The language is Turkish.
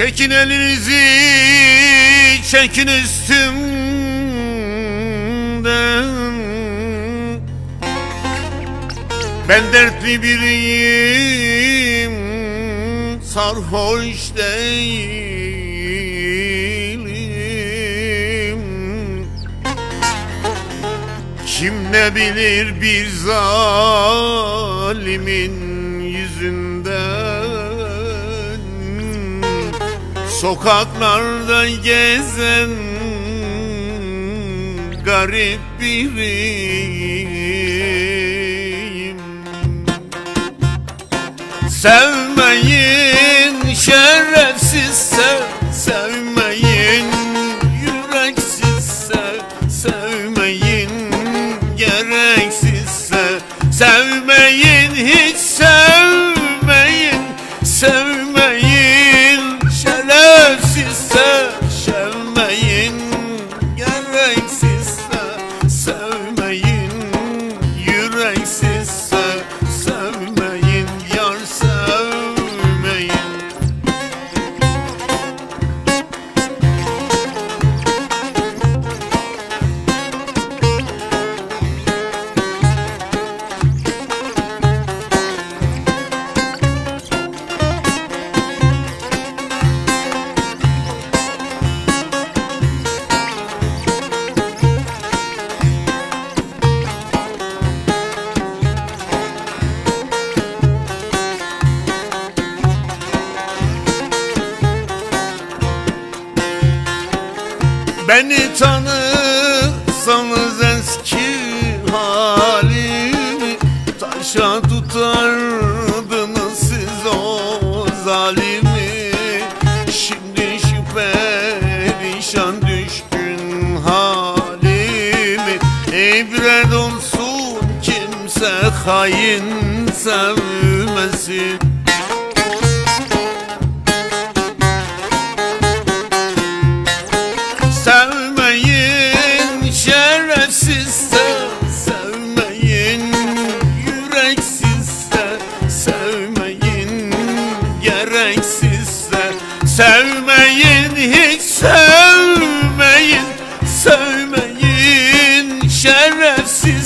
Çekin elinizi çekin üstümden. Ben dertli biriyim sarhoş değilim. Kim ne bilir bir zalimin Sokaklarda gezen garip biriyim. Sevmeyin Beni tanısanız eski halimi Taşa tutardınız siz o zalimi. Şimdi şu perişan düşkün halimi. İbret olsun kimse hain sevmesin sevmeyin hiç sevmeyin, sevmeyin şerefsiz